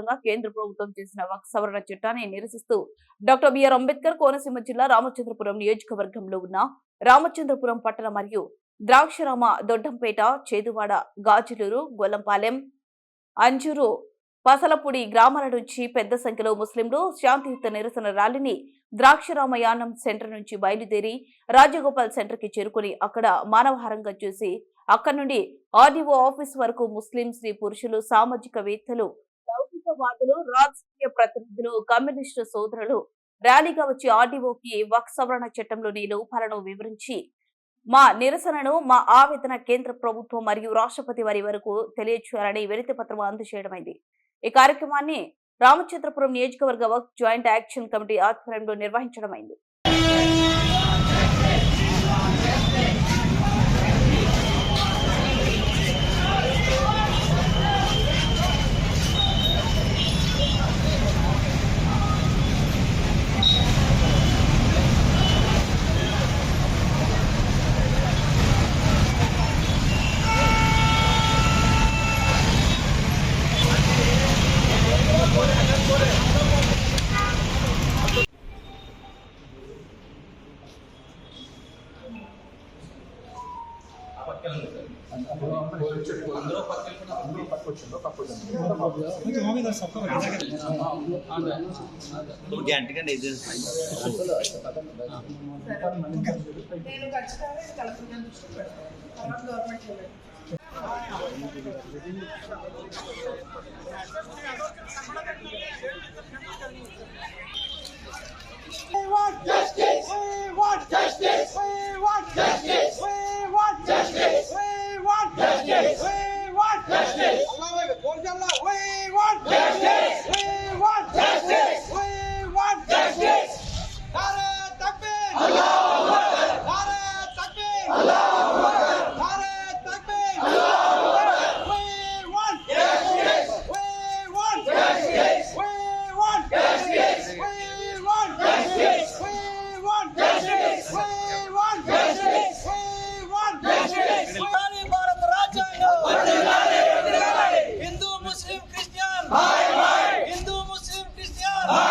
వ్యతిరేకంగా కేంద్ర ప్రభుత్వం చేసిన వక్ సవరణ చట్టాన్ని నిరసిస్తూ డాక్టర్ బిఆర్ అంబేద్కర్ కోనసీమ జిల్లా రామచంద్రపురం నియోజకవర్గంలో ఉన్న రామచంద్రపురం పట్టణ మరియు ద్రాక్షరామ దొడ్డంపేట చేదువాడ గాజులూరు గొల్లంపాలెం అంజూరు పసలపూడి గ్రామాల నుంచి పెద్ద సంఖ్యలో ముస్లింలు శాంతియుత నిరసన ర్యాలీని ద్రాక్షరామ యానం సెంటర్ నుంచి బయలుదేరి రాజగోపాల్ సెంటర్కి చేరుకుని అక్కడ మానవహారంగా చూసి అక్కడ నుండి ఆర్డీఓ ఆఫీస్ వరకు ముస్లింస్ పురుషులు సామాజికవేత్తలు లౌకికవాదులు రాజకీయ ప్రతినిధులు కమ్యూనిస్టు సోదరులు ర్యాలీగా వచ్చి ఆర్డీఓకి వక్ సవరణ చట్టంలోని లోపాలను వివరించి మా నిరసనను మా ఆవేదన కేంద్ర ప్రభుత్వం మరియు రాష్ట్రపతి వారి వరకు తెలియచేయాలని వినతి పత్రం అందజేయడమైంది. ఈ కార్యక్రమాన్ని రామచంద్రపురం నియోజకవర్గ వర్క్ జాయింట్ యాక్షన్ కమిటీ ఆధ్వర్యంలో నిర్వహించడమైంది. గంటకండి ఏజెన్సీ నేను ఖచ్చితంగా ఇది కలెక్టర్ గారి దృష్టికి పెడతాను తర్వాత గవర్నమెంట్ వెళ్ళండి We want justice. We want justice. We want justice.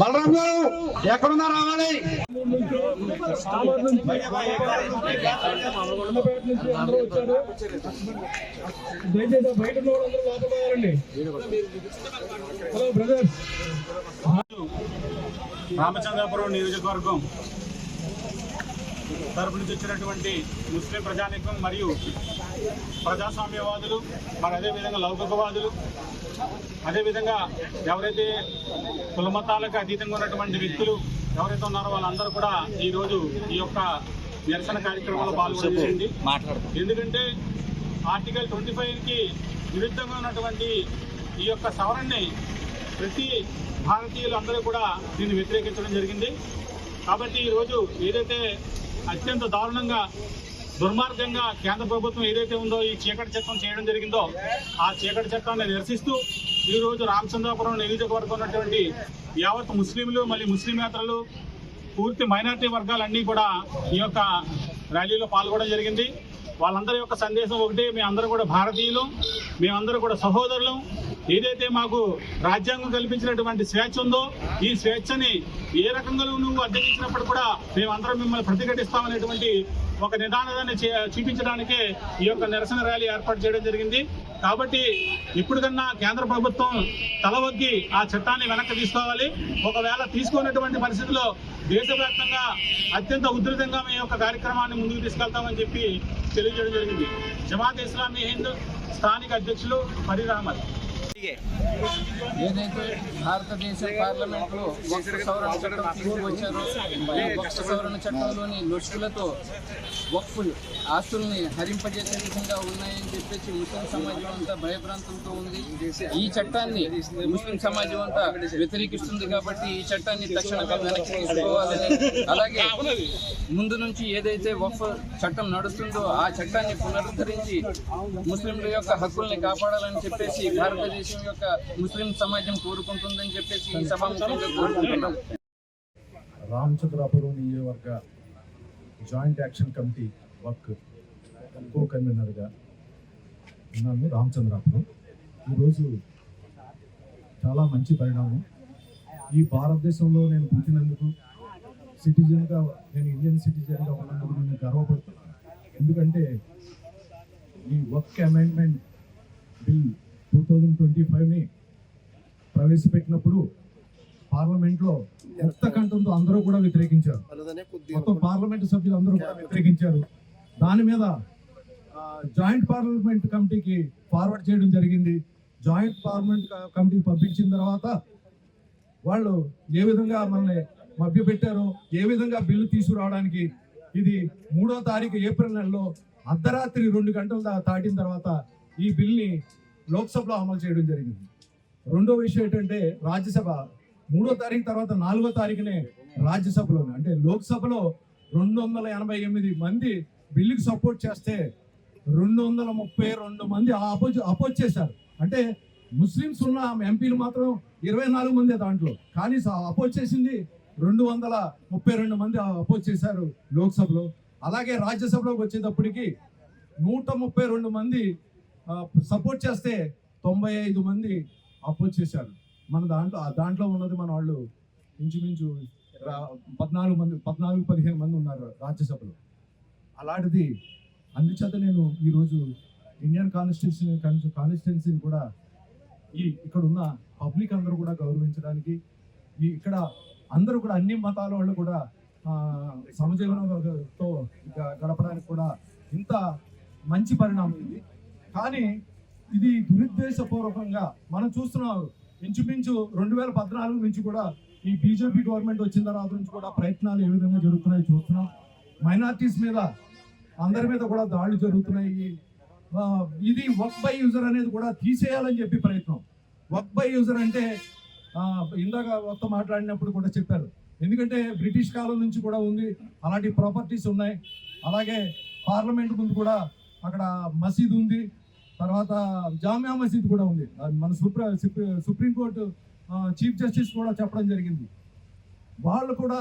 Balaram garu ఎక్కడున్నా రావాలి. దయచేసి బయట ఉన్న హలో బ్రదర్ రామచంద్రపురం నియోజకవర్గం తరపు నుంచి వచ్చినటువంటి ముస్లిం ప్రజానీకం మరియు ప్రజాస్వామ్యవాదులు మరి అదేవిధంగా లౌకికవాదులు అదేవిధంగా ఎవరైతే కులమతాలకు అతీతంగా ఉన్నటువంటి వ్యక్తులు ఎవరైతే ఉన్నారో వాళ్ళందరూ కూడా ఈరోజు ఈ యొక్క నిరసన కార్యక్రమంలో పాల్గొనేసింది ఎందుకంటే ఆర్టికల్ ట్వంటీ ఫైవ్కి విరుద్ధంగా ఉన్నటువంటి ఈ యొక్క సవరణని ప్రతి భారతీయులు అందరూ కూడా దీన్ని వ్యతిరేకించడం జరిగింది. కాబట్టి ఈరోజు ఏదైతే అత్యంత దారుణంగా దుర్మార్గంగా కేంద్ర ప్రభుత్వం ఏదైతే ఉందో ఈ చీకటి చట్టం చేయడం జరిగిందో ఆ చీకటి చట్టాన్ని నిరసిస్తూ ఈరోజు రామచంద్రాపురం నియోజకవర్గం ఉన్నటువంటి యావత్ ముస్లింలు మళ్ళీ ముస్లిమేతరులు పూర్తి మైనారిటీ వర్గాలన్నీ కూడా ఈ యొక్క ర్యాలీలో పాల్గొనడం జరిగింది. వాళ్ళందరి యొక్క సందేశం ఒకటి మేమందరూ కూడా భారతీయులు మేమందరూ కూడా సహోదరులు. ఏదైతే మాకు రాజ్యాంగం కల్పించినటువంటి స్వేచ్ఛ ఉందో ఈ స్వేచ్ఛని ఏ రకంగా నువ్వు అడ్డగించినప్పుడు కూడా మేమందరం మిమ్మల్ని ప్రతిఘటిస్తామనేటువంటి ఒక నిదానాన్ని చే- చూపించడానికే ఈ యొక్క నిరసన ర్యాలీ ఏర్పాటు చేయడం జరిగింది. కాబట్టి ఇప్పటికన్నా కేంద్ర ప్రభుత్వం తలవగ్గి ఆ చట్టాన్ని వెనక్కి తీసుకోవాలి. ఒకవేళ తీసుకున్నటువంటి పరిస్థితిలో దేశవ్యాప్తంగా అత్యంత ఉధృతంగా మీ యొక్క కార్యక్రమాన్ని ముందుకు తీసుకెళ్తామని చెప్పి తెలియజేయడం జరిగింది. జమాత్ ఇస్లామీ హింద్ స్థానిక అధ్యక్షులు ఫరీద్ ఏదైతే భారతదేశ పార్లమెంట్లో వక్ఫ్ సవరణ చట్టం తీసుకువచ్చారో ఈ వక్ఫ్ సవరణ చట్టంలోని లొసుగులతో వక్ఫ్ ఆస్తుల్ని హరింపజేసే విధంగా ఉన్నాయని చెప్పేసి ముస్లిం సమాజం అంతా భయభ్రాంతంతో ఉంది. ఈ చట్టాన్ని ముస్లిం సమాజం అంతా వ్యతిరేకిస్తుంది కాబట్టి ఈ చట్టాన్ని తక్షణంగా వెనక్కి తీసుకోవాలని. అలాగే ముందు నుంచి ఏదైతే వక్ఫ్ చట్టం నడుస్తుందో ఆ చట్టాన్ని పునరుద్ధరించి ముస్లింల యొక్క హక్కుల్ని కాపాడాలని చెప్పేసి భారతదేశ యొక్క ముస్లిం సమాజం కోరుకుంటుందని చెప్పేసి ఈ సభాముఖంగా కోరుకుంటున్నాం. రామచంద్రాపురం నియోజకవర్గ జాయింట్ యాక్షన్ కమిటీ వర్క్ కో కన్వీనర్గా ఉన్నాను రామచంద్రాపురం. ఈరోజు చాలా మంచి పరిణామం. ఈ భారతదేశంలో నేను పుట్టినందుకు సిటిజన్గా నేను ఇండియన్ సిటిజన్గా ఉన్నందుకు నేను గర్వపడుతున్నాను. ఎందుకంటే ఈ work amendment bill two thousand twenty ఫైవ్ని ప్రవేశపెట్టినప్పుడు పార్లమెంట్లో ఎంత కంఠంతో అందరూ కూడా వ్యతిరేకించారు. మొత్తం పార్లమెంట్ సభ్యులు అందరూ కూడా వ్యతిరేకించారు. దాని మీద జాయింట్ పార్లమెంట్ కమిటీకి ఫార్వర్డ్ చేయడం జరిగింది. జాయింట్ పార్లమెంట్ కమిటీకి పంపించిన తర్వాత వాళ్ళు ఏ విధంగా మనల్ని మభ్యపెట్టారో ఏ విధంగా బిల్లు తీసుకురావడానికి ఇది మూడో తారీఖు ఏప్రిల్ నెలలో అర్ధరాత్రి రెండు గంటలు దాటిన తర్వాత ఈ బిల్ని లోక్సభలో అమలు చేయడం జరిగింది. రెండో విషయం ఏంటంటే రాజ్యసభ మూడో తారీఖు తర్వాత నాలుగో తారీఖునే రాజ్యసభలో అంటే లోక్సభలో రెండు వందల ఎనభై ఎనిమిది మంది బిల్లుకి సపోర్ట్ చేస్తే రెండు వందల ముప్పై రెండు మంది అపోజ్ అపోజ్ చేశారు. అంటే ముస్లిమ్స్ ఉన్న ఎంపీలు మాత్రం ఇరవై నాలుగు మంది దాంట్లో. కానీ అపోజ్ చేసింది రెండు వందల ముప్పై రెండు మంది అపోజ్ చేశారు లోక్సభలో. అలాగే రాజ్యసభలోకి వచ్చేటప్పటికి నూట ముప్పై రెండు మంది సపోర్ట్ చేస్తే తొంభై ఐదు మంది అపోజ్ చేశారు. మన దాంట్లో ఆ దాంట్లో ఉన్నది మన వాళ్ళు ఇంచుమించు రా- పద్నాలుగు మంది పద్నాలుగు పదిహేను మంది ఉన్నారు రాజ్యసభలో. అలాంటిది అందుచేత నేను ఈరోజు ఇండియన్ కాన్స్టిట్యూషన్ కాన్స్టిట్యున్సీని కూడా ఈ ఇక్కడ ఉన్న పబ్లిక్ అందరూ కూడా గౌరవించడానికి ఈ ఇక్కడ అందరూ కూడా అన్ని మతాల వాళ్ళు కూడా సమజీవనంతో గడపడానికి కూడా ఇంత మంచి పరిణామం ఇది. కానీ ఇది దురుద్దేశపూర్వకంగా మనం చూస్తున్నాం. ఇంచుమించు రెండు వేల పద్నాలుగు నుంచి కూడా ఈ బీజేపీ గవర్నమెంట్ వచ్చిన తర్వాత నుంచి కూడా ప్రయత్నాలు ఏ విధంగా జరుగుతున్నాయి చూస్తున్నాం. మైనార్టీస్ మీద అందరి మీద కూడా దాడులు జరుగుతున్నాయి. ఇది వర్క్ బై యూజర్ అనేది కూడా తీసేయాలని చెప్పి ప్రయత్నం. వర్క్ బై యూజర్ అంటే ఇందాక మొత్తం మాట్లాడినప్పుడు కూడా చెప్పారు. ఎందుకంటే బ్రిటిష్ కాలం నుంచి కూడా ఉంది. అలాంటి ప్రాపర్టీస్ ఉన్నాయి. అలాగే పార్లమెంట్ ముందు కూడా అక్కడ మసీదు ఉంది. తర్వాత జామియా మసీద్ కూడా ఉంది. అది మన సుప్ర సుప్రీంకోర్టు చీఫ్ జస్టిస్ కూడా చెప్పడం జరిగింది. వాళ్ళు కూడా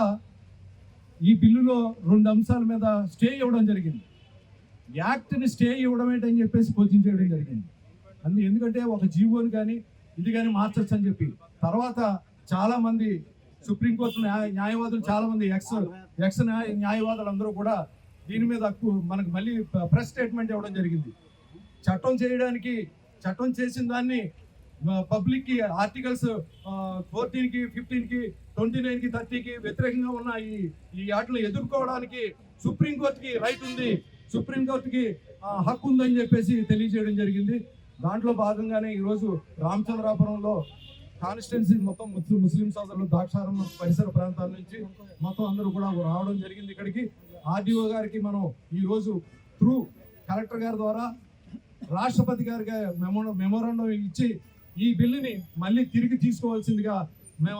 ఈ బిల్లులో రెండు అంశాల మీద స్టే ఇవ్వడం జరిగింది. యాక్ట్ని స్టే ఇవ్వడం ఏంటని చెప్పేసి కోచింగ్ చేయడం జరిగింది. అందు ఎందుకంటే ఒక జీవోని కానీ ఇది కానీ మార్చొచ్చు అని చెప్పి. తర్వాత చాలామంది సుప్రీంకోర్టు న్యాయ న్యాయవాదులు చాలామంది ఎక్స్ ఎక్స్ న్యాయ న్యాయవాదులు అందరూ కూడా దీని మీద మనకు మళ్ళీ ప్రెస్ స్టేట్మెంట్ ఇవ్వడం జరిగింది. చట్టం చేయడానికి చట్టం చేసిన దాన్ని పబ్లిక్కి ఆర్టికల్స్ ఫోర్టీన్కి ఫిఫ్టీన్కి ట్వంటీ నైన్కి థర్టీకి వ్యతిరేకంగా ఉన్న ఈ ఈ వాటిని ఎదుర్కోవడానికి సుప్రీంకోర్టుకి రైట్ ఉంది. సుప్రీంకోర్టుకి హక్కు ఉందని చెప్పేసి తెలియజేయడం జరిగింది. దాంట్లో భాగంగానే ఈరోజు రామచంద్రాపురంలో కాన్స్టిట్యున్సీ మొత్తం ముస్లిం ముస్లిం సోదరులు ద్రాక్షారం పరిసర ప్రాంతాల నుంచి మొత్తం అందరూ కూడా రావడం జరిగింది ఇక్కడికి. ఆర్డీఓ గారికి మనం ఈరోజు త్రూ కలెక్టర్ గారి ద్వారా రాష్ట్రపతి గారికి మెమో మెమోరండం ఇచ్చి ఈ బిల్లుని మళ్ళీ తిరిగి తీసుకోవాల్సిందిగా